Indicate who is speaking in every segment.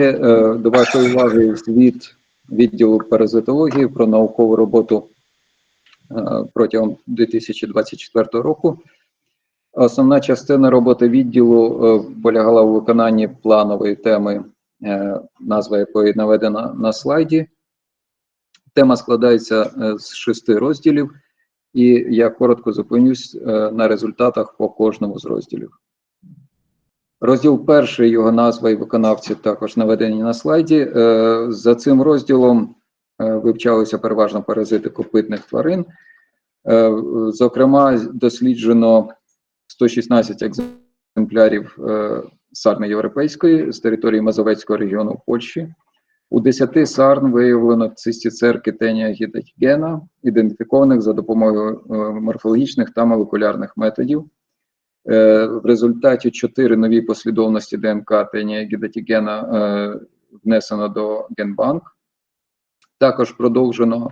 Speaker 1: е, до вашої уваги звіт відділу паразитології про наукову роботу е, протягом 2024 року. Основна частина роботи відділу е, полягала у виконанні планової теми, назва якої наведена на слайді. Тема складається з шести розділів, і я коротко зупинюсь на результатах по кожному з розділів. Розділ перший, його назва і виконавці також наведені на слайді. Е, За цим розділом е, вивчалися переважно паразити копитних тварин. Е, Зокрема, досліджено 116 екземплярів сарни європейської з території Мазовецького регіону Польщі. У 10 сарн виявлено цистіцерки тенія гідатігена, ідентифікованих за допомогою морфологічних та молекулярних методів. Е, В результаті чотири нові послідовності ДНК гідатігена е, внесено до Генбанк. Також продовжено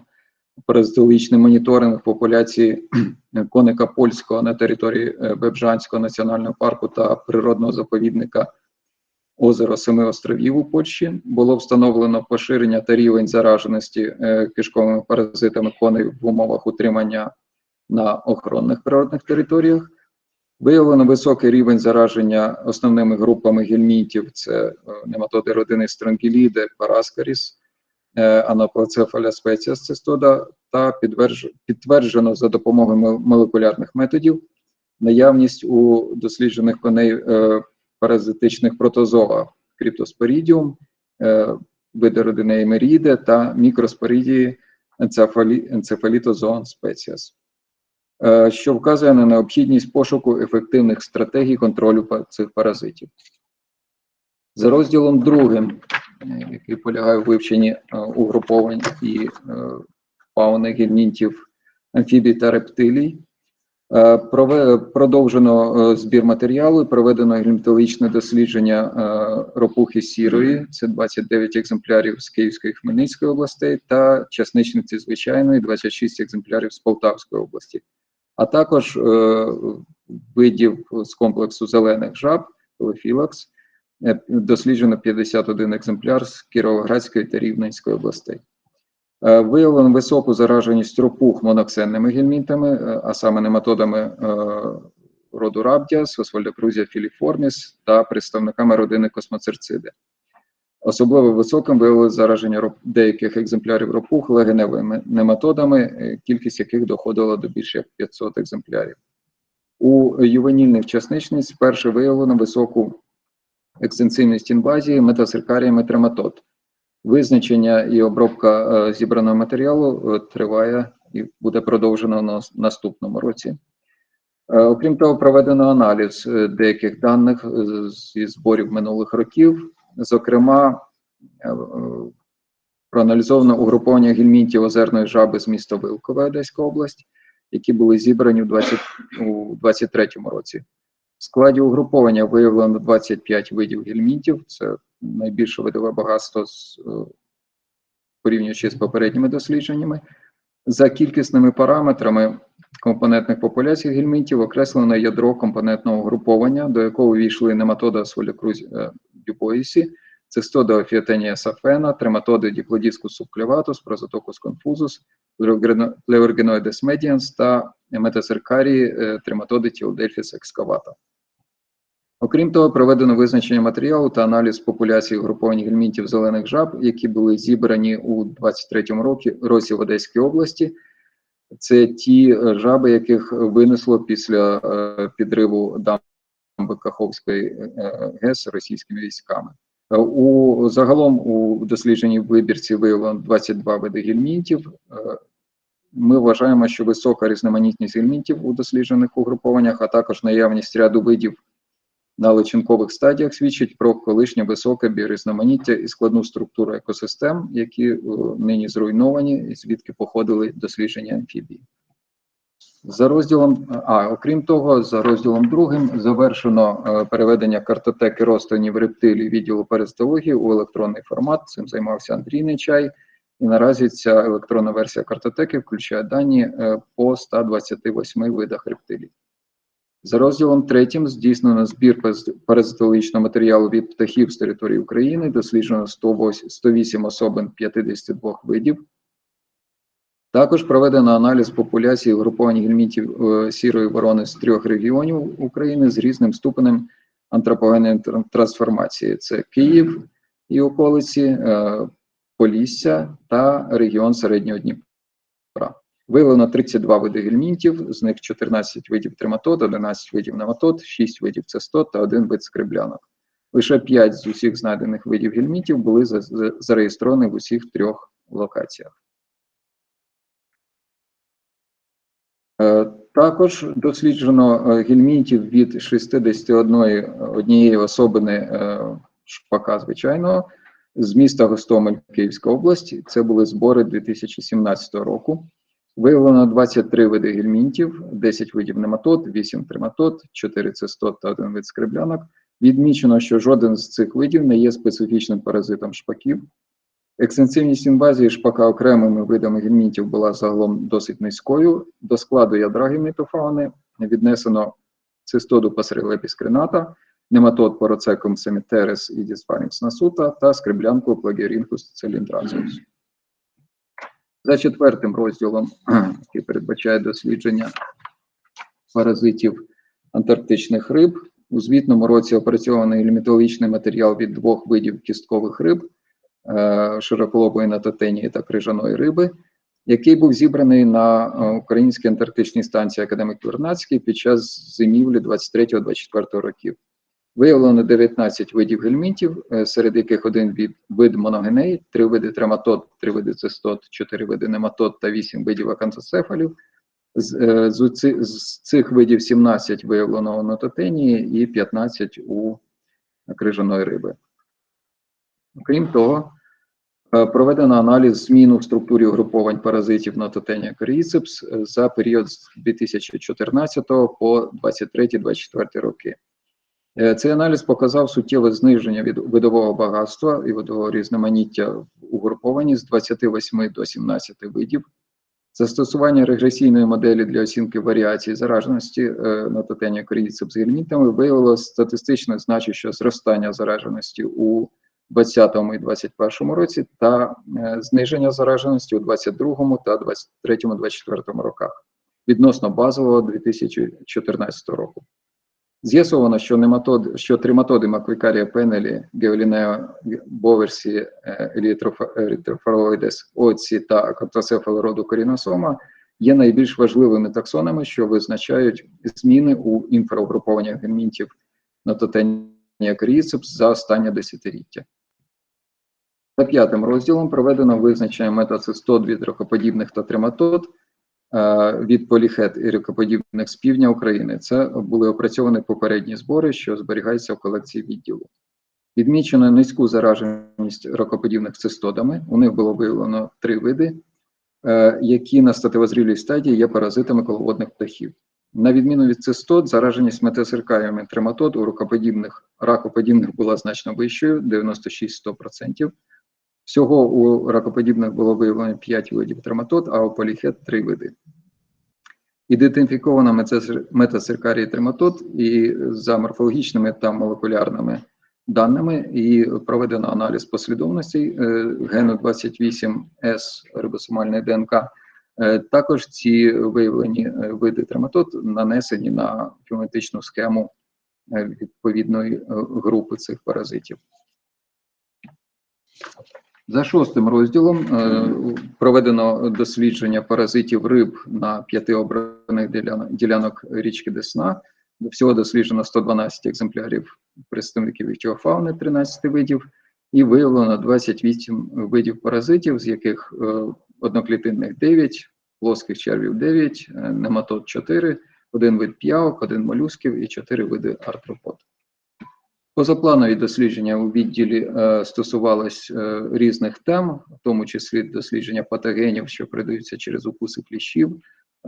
Speaker 1: паразитологічний моніторинг популяції коника польського на території е, Бебжанського національного парку та природного заповідника озеро Семи островів у Польщі. Було встановлено поширення та рівень зараженості кишковими паразитами коней в умовах утримання на охоронних природних територіях. Виявлено високий рівень зараження основними групами гельмінтів: це е, нематоди родини стронгіліди, параскаріс, анаплацефаля спеція цистода, та підтверджено за допомогою молекулярних методів наявність у досліджених коней е, паразитичних протозоа криптоспорідіум, е, види родини емеріде та мікроспорідії енцефалі, енцефалітозоон спеціас що вказує на необхідність пошуку ефективних стратегій контролю цих паразитів. За розділом другим, е, який полягає у вивченні е, угруповань і е, фауни гельмінтів, амфібій та рептилій, е, продовжено е, збір матеріалу і проведено гельмінтологічне дослідження е, ропухи сірої, це 29 екземплярів з Київської і Хмельницької областей, та часничниці звичайної, 26 екземплярів з Полтавської області а також е, видів з комплексу зелених жаб, Лефілакс, досліджено 51 екземпляр з Кіровоградської та Рівненської областей. Е, Виявлено високу зараженість ропух моноксенними гельмінтами, е, а саме нематодами роду Рабдіас, Освальдокрузія філіформіс та представниками родини космоцерциди. Особливо високим виявили зараження деяких екземплярів ропух легеневими нематодами, е, кількість яких доходила до більше як 500 екземплярів. У ювенільних часничниць вперше виявлено високу екстенсивність інвазії метасеркаріями трематод. Визначення і обробка е, зібраного матеріалу е, триває і буде продовжено на наступному році. Окрім того, проведено аналіз деяких даних зі зборів минулих років. Зокрема, е, е, проаналізовано угруповання гельмінтів озерної жаби з міста Вилкове, Одеська область, які були зібрані в 20, у 23 році. В складі угруповання виявлено 25 видів гельмінтів, це найбільше видове багатство з, е, порівнюючи з попередніми дослідженнями. За кількісними параметрами компонентних популяцій гельмінтів окреслено ядро компонентного угруповання, до якого увійшли нематода сволікрузь дюбоїсі, цистода офіотенія сафена, трематоди діплодіскус субклеватус, прозотокус конфузус, плевергеноїдес медіанс та метасеркарії е, трематоди тілдельфіс екскавата. Окрім того, проведено визначення матеріалу та аналіз популяції угрупованих гельмінтів зелених жаб, які були зібрані у 23-му році, році в Одеській області. Це ті е, жаби, яких винесло після е, підриву дамби Каховської е, ГЕС російськими військами. Е, У загалом у дослідженій вибірці виявлено 22 види гельмінтів. Е, Ми вважаємо, що висока різноманітність гельмінтів у досліджених угрупованнях, а також наявність ряду видів на личинкових стадіях свідчить про колишнє високе біорізноманіття і складну структуру екосистем, які е, нині зруйновані, звідки походили дослідження амфібій. За розділом, а окрім того, за розділом другим завершено е, переведення картотеки розтинів рептилій відділу паразитології у електронний формат. Цим займався Андрій Нечай. І наразі ця електронна версія картотеки включає дані е, по 128 видах рептилій. За розділом третім здійснено збір параз- паразитологічного матеріалу від птахів з території України, досліджено 108 108 особин 52 видів. Також проведено аналіз популяції угруповань гельмінтів е, сірої ворони з трьох регіонів України з різним ступенем антропогенної трансформації. Це Київ і околиці, е, Полісся та регіон Середнього Дніпра. Виявлено 32 види гельмінтів, з них 14 видів трематод, 11 видів нематод, 6 видів цистот та 1 вид скриблянок. Лише 5 з усіх знайдених видів гельмінтів були за- за- зареєстровані в усіх трьох локаціях. Також досліджено е, гельмінтів від 61 однієї особини е, шпака звичайного з міста Гостомель, Київська область. Це були збори 2017 року. Виявлено 23 види гельмінтів, 10 видів нематод, 8 трематод, 4 цистот та 1 вид скриблянок. Відмічено, що жоден з цих видів не є специфічним паразитом шпаків. Екстенсивність інвазії шпака окремими видами гельмінтів була загалом досить низькою. До складу ядра гельмітофауни віднесено цистоду пасерелепіс крената, нематод пороцекум семітерес і діспарінкс насута та скриблянку плагіорінкус циліндразіус. За четвертим розділом, який передбачає дослідження паразитів антарктичних риб, у звітному році опрацьований лімітологічний матеріал від двох видів кісткових риб широколобої натотенії та крижаної риби, який був зібраний на е, українській антарктичній станції Академік Вернацький під час зимівлі 23-24 років. Виявлено 19 видів гельмінтів, е, серед яких один від вид моногеней, три види трематод, три види цистот, чотири види нематод та вісім видів акантоцефалів. З, е, з, з цих видів 17 виявлено у нототенії і 15 у крижаної риби. Крім того, е, проведено аналіз змін у структурі угруповань паразитів нототенія коріцепс е, за період з 2014 по 23-24 роки. Е, Цей аналіз показав суттєве зниження від видового багатства і видового різноманіття в угрупованні з 28 до 17 видів. Застосування регресійної моделі для оцінки варіації зараженості е, на тотенія корійців з гельмінтами виявило статистично значуще зростання зараженості у 2020 і 2021 році та е, зниження зараженості у 2022 та 2023-2024 роках відносно базового 2014 року. З'ясовано, що нематод, що триматоди Маквікарія пенелі, Геолінео боверсі, е, елітрофароїдес, оці та акантоцефали роду коріносома є найбільш важливими таксонами, що визначають зміни у інфрагрупованнях гельмінтів нототенія коріцепс за останнє десятиліття. За п'ятим розділом проведено визначення метацистот від ракоподібних та трематод е, від поліхет і ракоподібних з півдня України. Це були опрацьовані попередні збори, що зберігаються в колекції відділу. Відмічено низьку зараженість ракоподібних цистодами. У них було виявлено три види, е, які на статевозрілій стадії є паразитами коловодних птахів. На відміну від цистот, зараженість метасеркаріями трематод у ракоподібних ракоподібних була значно вищою 96-100%. Всього у ракоподібних було виявлено 5 видів трематод, а у поліхет 3 види. Ідентифіковано метасер- метасеркарії трематод і за морфологічними та молекулярними даними, і проведено аналіз послідовностей е, гену 28С рибосомальної ДНК. Е, Також ці виявлені е, види трематод нанесені на геометричну схему відповідної групи цих паразитів. За шостим розділом е, проведено дослідження паразитів риб на п'яти обраних ділянок, річки Десна. Всього досліджено 112 екземплярів представників іхтіофауни 13 видів, і виявлено 28 видів паразитів, з яких е, одноклітинних 9, плоских червів 9, е, нематод 4, один вид п'явок, один молюсків і 4 види артропод. Позапланові дослідження у відділі е, стосувались е, різних тем, в тому числі дослідження патогенів, що передаються через укуси кліщів,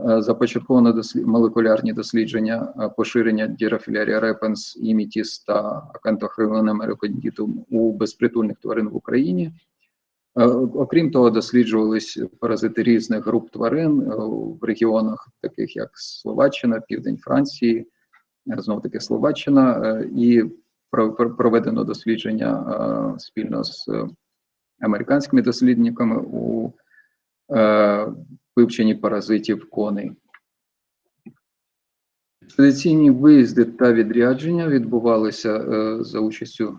Speaker 1: е, започатковано дослід... молекулярні дослідження е, поширення дірафілярія репенс, імітіс та акантохрилонема рекондітум у безпритульних тварин в Україні. Е, Окрім того, досліджувались паразити різних груп тварин е, в регіонах, таких як Словаччина, Південь Франції, знов таки Словаччина, е, і проведено дослідження е, спільно з е, американськими дослідниками у е, вивченні паразитів коней. Традиційні виїзди та відрядження відбувалися за участю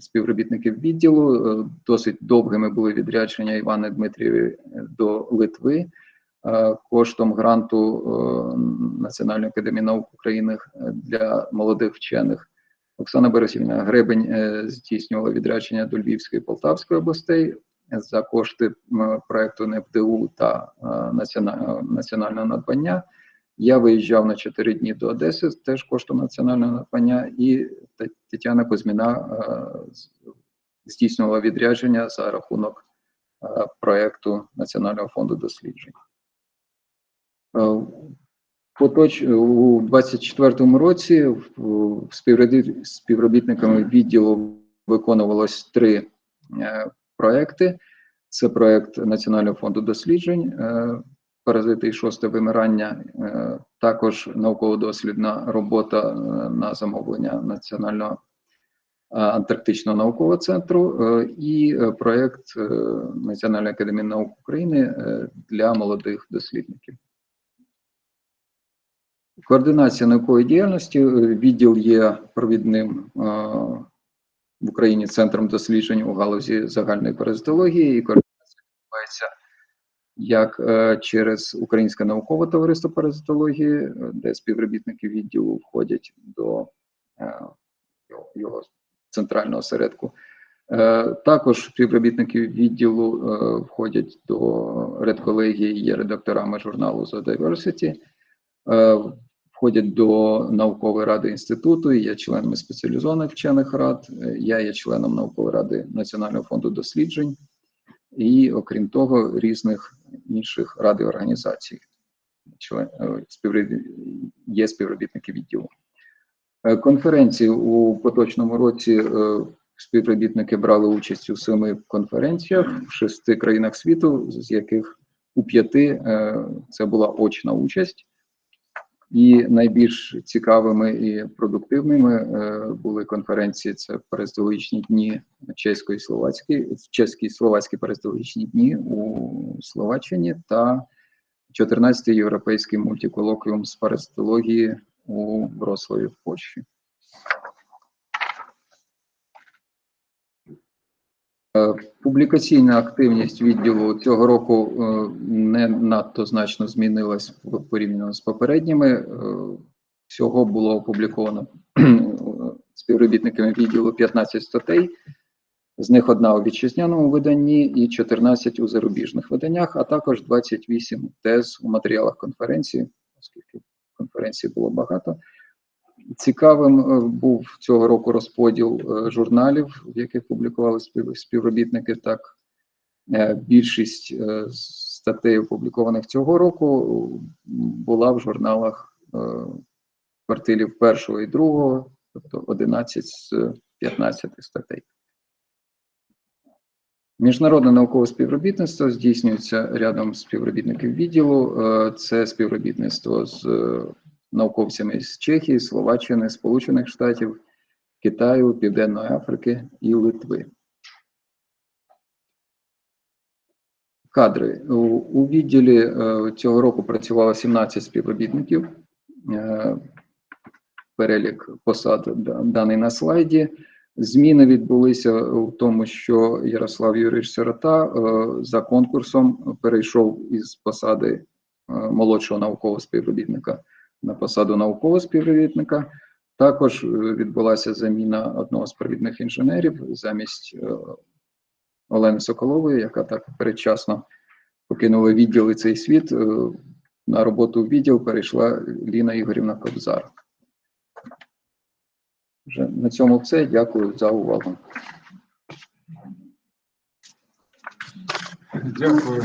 Speaker 1: співробітників відділу. Досить довгими були відрядження Івана Дмитрієві до Литви коштом гранту Національної академії наук України для молодих вчених. Оксана Борисівна Гребень е, здійснювала відрядження до Львівської і Полтавської областей за кошти проекту НЕПДУ та е, національного надбання. Я виїжджав на 4 дні до Одеси, теж коштом національного надбання, і Тетяна Кузьміна е, здійснювала відрядження за рахунок проекту Національного фонду досліджень. Поточ у 24-му році співробітниками відділу виконувалось три е, проекти. Це проект Національного фонду досліджень, е, паразити і шосте вимирання, е, також науково-дослідна робота на замовлення Національного антарктичного наукового центру і проект Національної академії наук України для молодих дослідників. Координація наукової діяльності. е, Відділ є провідним е, в Україні центром досліджень у галузі загальної паразитології, і координація відбувається як е, через Українське наукове товариство паразитології, де співробітники відділу входять до його- центрального осередку. Е, Також співробітники відділу входять до редколегії, є редакторами журналу The Diversity, входять до наукової ради інституту, є членами спеціалізованих вчених рад, я є членом наукової ради Національного фонду досліджень і, окрім того, різних інших рад і організацій. Член, е, є співробітники відділу. Е, Конференції у поточному році е, співробітники брали участь у семи конференціях в шести країнах світу, з яких у п'яти це була очна участь. І найбільш цікавими і продуктивними е, були конференції. Це паразитологічні дні чеської словацької, чеські і словацькі паразитологічні дні у Словаччині та 14-й європейський мультиколоквіум з паразитології у Вроцлаві в Польщі. Публікаційна активність відділу цього року е, не надто значно змінилась порівняно з попередніми. Е, Всього було опубліковано співробітниками відділу 15 статей, з них одна у вітчизняному виданні і 14 у зарубіжних виданнях, а також 28 тез у матеріалах конференції, оскільки конференцій було багато. Цікавим е, був цього року розподіл е, журналів, в яких публікували спів- співробітники. Так, е, більшість статей, опублікованих цього року, була в журналах квартилів першого і другого, тобто 11 з 15 статей. Міжнародне наукове співробітництво здійснюється рядом співробітників відділу. Це співробітництво з науковцями з Чехії, Словаччини, Сполучених Штатів, Китаю, Південної Африки і Литви. Кадри у, відділі е, цього року працювало 17 співробітників. Е, перелік посад даний на слайді. Зміни відбулися в тому, що Ярослав Юрійович Сирота е, за конкурсом перейшов із посади молодшого наукового співробітника на посаду наукового співробітника. Також е, відбулася заміна одного з провідних інженерів замість е, Олени Соколової, яка так передчасно покинула відділ і цей світ. е, На роботу в відділ перейшла Ліна Ігорівна Кобзар. Вже на цьому все. Дякую за увагу.
Speaker 2: Дякую.